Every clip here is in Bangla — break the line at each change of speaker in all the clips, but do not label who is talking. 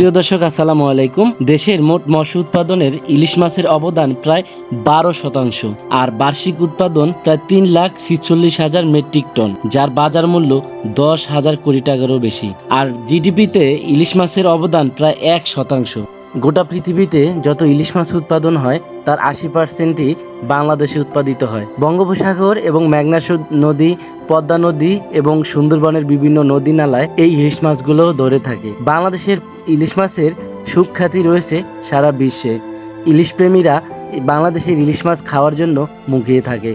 প্রিয় দর্শক, আসসালামু আলাইকুম। দেশের মোট মৎস্য উৎপাদনের ইলিশ মাছের অবদান প্রায় বারো শতাংশ আর বার্ষিক উৎপাদন প্রায় তিন লাখ ছিচল্লিশ হাজার মেট্রিক টন, যার বাজার মূল্য দশ হাজার কোটি টাকারও বেশি। আর জিডিপিতে ইলিশ মাছের অবদান প্রায় এক শতাংশ। গোটা পৃথিবীতে যত ইলিশ মাছ উৎপাদন হয়, তার আশি পার্সেন্টই বাংলাদেশে উৎপাদিত হয়। বঙ্গোপসাগর এবং মেঘনা নদী, পদ্মা নদী এবং সুন্দরবনের বিভিন্ন নদী নালায় এই ইলিশ মাছগুলো ধরে থাকে। বাংলাদেশের ইলিশ মাছের সুখ্যাতি রয়েছে সারা বিশ্বে। ইলিশ প্রেমীরা বাংলাদেশের ইলিশ মাছ খাওয়ার জন্য মুখিয়ে থাকে।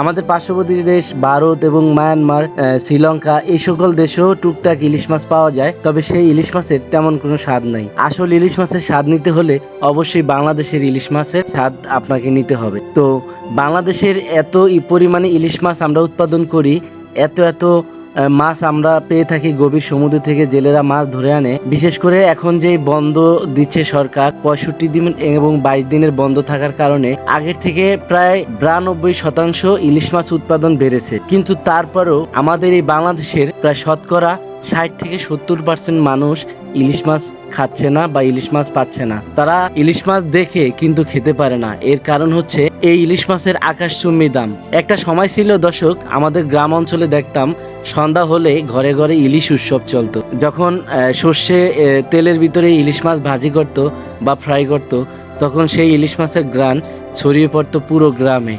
আমাদের পার্শ্ববর্তী দেশ ভারত এবং মায়ানমার শ্রীলঙ্কা এই সকল দেশেও টুকটাক ইলিশ মাছ পাওয়া যায়, তবে সেই ইলিশ মাছের তেমন কোনো স্বাদ নাই। আসল ইলিশ মাছের স্বাদ নিতে হলে অবশ্যই বাংলাদেশের ইলিশ মাছের স্বাদ আপনাকে নিতে হবে। তো বাংলাদেশের এত পরিমাণে ইলিশ মাছ আমরা উৎপাদন করি, এত এত মাছ আমরা পেয়ে থাকি গভীর সমুদ্র থেকে, জেলেরা মাছ ধরে আনে। বিশেষ করে এখন যে বন্ধ দিচ্ছে সরকার, পঁয়ষট্টি দিন এবং বাইশ দিনের বন্ধ থাকার কারণে আগের থেকে প্রায় বিরানব্বই শতাংশ ইলিশ মাছ উৎপাদন বেড়েছে। কিন্তু তারপরও আমাদের এই বাংলাদেশের প্রায় শতকরা ষাট থেকে সত্তর পার্সেন্ট মানুষ ইলিশ মাছ খাচ্ছে না বা ইলিশ মাছ পাচ্ছে না। তারা ইলিশ মাছ দেখে কিন্তু খেতে পারে না। এর কারণ হচ্ছে এই ইলিশ মাছের আকাশচুম্বী দাম। একটা সময় ছিল দর্শক, আমাদের গ্রাম অঞ্চলে দেখতাম, সন্ধ্যা হলে ঘরে ঘরে ইলিশ উৎসব চলতো। যখন সর্ষে তেলের ভিতরে ইলিশ মাছ ভাজি করতো বা ফ্রাই করতো, তখন সেই ইলিশ মাছের গ্রান ছড়িয়ে পড়তো পুরো গ্রামে।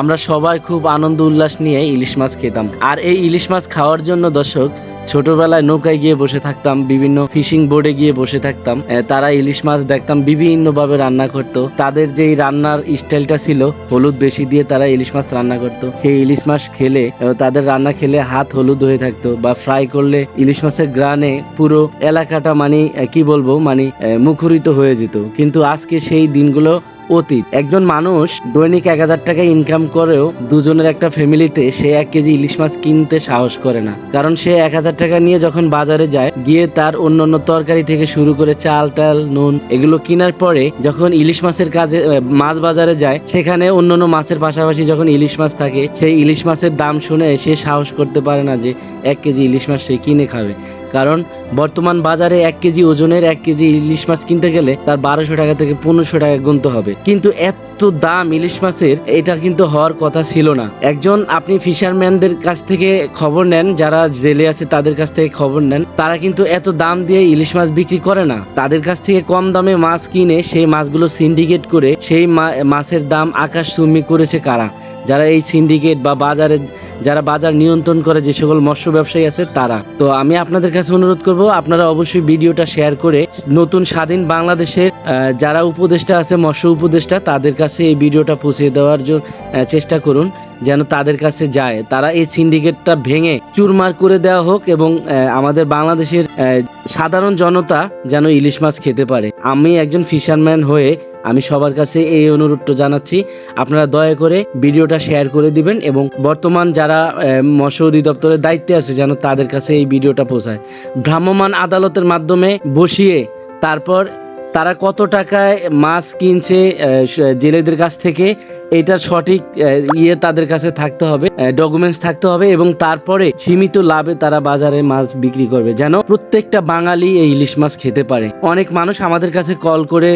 আমরা সবাই খুব আনন্দ উল্লাস নিয়ে ইলিশ মাছ খেতাম। আর এই ইলিশ মাছ খাওয়ার জন্য দর্শক ছোটবেলায় নৌকায় গিয়ে বসে থাকতাম, বিভিন্ন ফিশিং বোর্ডে গিয়ে বসে থাকতাম। তারা ইলিশ মাছ দেখতাম বিভিন্ন ভাবে রান্না করত। তাদের যেই রান্নার স্টাইলটা ছিল, হলুদ বেশি দিয়ে তারা ইলিশ মাছ রান্না করত। সেই ইলিশ মাছ খেলে তাদের রান্না খেলে হাত হলুদ হয়ে থাকতো বা ফ্রাই করলে ইলিশ মাছের গ্রানে পুরো এলাকাটা মানে কি বলব মানে মুখরিত হয়ে যেত। কিন্তু আজকে সেই দিনগুলো অতীত। একজন মানুষ দৈনিক এক হাজার টাকা ইনকাম করেও দুজনের একটা ফ্যামিলিতে সে এক কেজি ইলিশ মাছ কিনতে সাহস করে না। কারণ সে এক হাজার টাকা নিয়ে যখন বাজারে যায়, গিয়ে তার অন্য অন্য তরকারি থেকে শুরু করে চাল টাল নুন এগুলো কেনার পরে যখন ইলিশ মাছের কাজে মাছ বাজারে যায়, সেখানে অন্য অন্য মাছের পাশাপাশি যখন ইলিশ মাছ থাকে, সেই ইলিশ মাছের দাম শুনে সে সাহস করতে পারে না যে এক কেজি ইলিশ মাছ সে কিনে খাবে। কারণ বর্তমান বাজারে এক কেজি ওজনের এক কেজি ইলিশ মাছ কিনতে গেলে তার বারোশো টাকা থেকে পনেরোশো টাকা গুনতে হবে। কিন্তু এত দাম ইলিশ মাছের, এটা কিন্তু হওয়ার কথা ছিল না। একজন আপনি ফিশারম্যানদের কাছ থেকে খবর নেন, যারা জেলে আছে তাদের কাছ থেকে খবর নেন, তারা কিন্তু এত দাম দিয়ে ইলিশ মাছ বিক্রি করে না। তাদের কাছ থেকে কম দামে মাছ কিনে সেই মাছগুলো সিন্ডিকেট করে সেই মাছের দাম আকাশ চুম্বি করেছে কারা? যারা এই সিন্ডিকেট বা বাজারে যারা বাজার নিয়ন্ত্রণ করে যে সকল মৎস্য ব্যবসায়ী আছে তারা। তো আমি আপনাদের কাছে অনুরোধ করব, আপনারা অবশ্যই ভিডিওটা শেয়ার করে নতুন স্বাধীন বাংলাদেশের যারা উপদেষ্টা আছে, মৎস্য উপদেষ্টা, তাদের কাছে এই ভিডিওটা পৌঁছে দেওয়ার জন্য চেষ্টা করুন, যেন তাদের কাছে যায়। তারা এই সিন্ডিকেটটা ভেঙে চুরমার করে দেওয়া হোক এবং আমাদের বাংলাদেশের সাধারণ জনতা যেন ইলিশ মাছ খেতে পারে। আমি একজন ফিশারম্যান হয়ে আমি সবার কাছে এই অনুরোধটা জানাচ্ছি। আপনারা দয়া করে ভিডিওটা শেয়ার করে দিবেন এবং বর্তমান যারা মৎস্য অধিদপ্তরের দায়িত্বে আছে যেন তাদের কাছে এই ভিডিওটা পৌঁছায়। ভ্রাম্যমান আদালতের মাধ্যমে বসিয়ে তারপর তারা কত টাকায় মাছ কিনছে জেলেদের কাছ থেকে, এটা সঠিক ইয়ে তাদের কাছে থাকতে হবে ডকুমেন্টস থাকতে হবে এবং তারপরে সীমিত লাভে তারা বাজারে মাছ বিক্রি করবে, যেন প্রত্যেকটা বাঙালি এই ইলিশ মাছ খেতে পারে। অনেক মানুষ আমাদের কাছে কল করে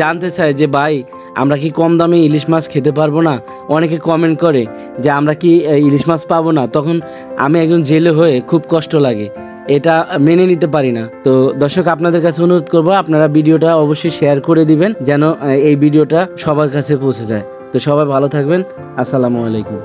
জানতে চায় যে, ভাই, আমরা কি কম দামে ইলিশ মাছ খেতে পারব না? অনেকে কমেন্ট করে যে, আমরা কি ইলিশ মাছ পাবো না? তখন আমি একজন জেলে হয়ে খুব কষ্ট লাগে। এটা মেনে নিতে পারি না। তো দর্শক, আপনাদের কাছে অনুরোধ করব, আপনারা ভিডিওটা অবশ্যই শেয়ার করে দিবেন, যেন এই ভিডিওটা সবার কাছে পৌঁছে যায়। তো সবাই ভালো থাকবেন। আসসালামু আলাইকুম।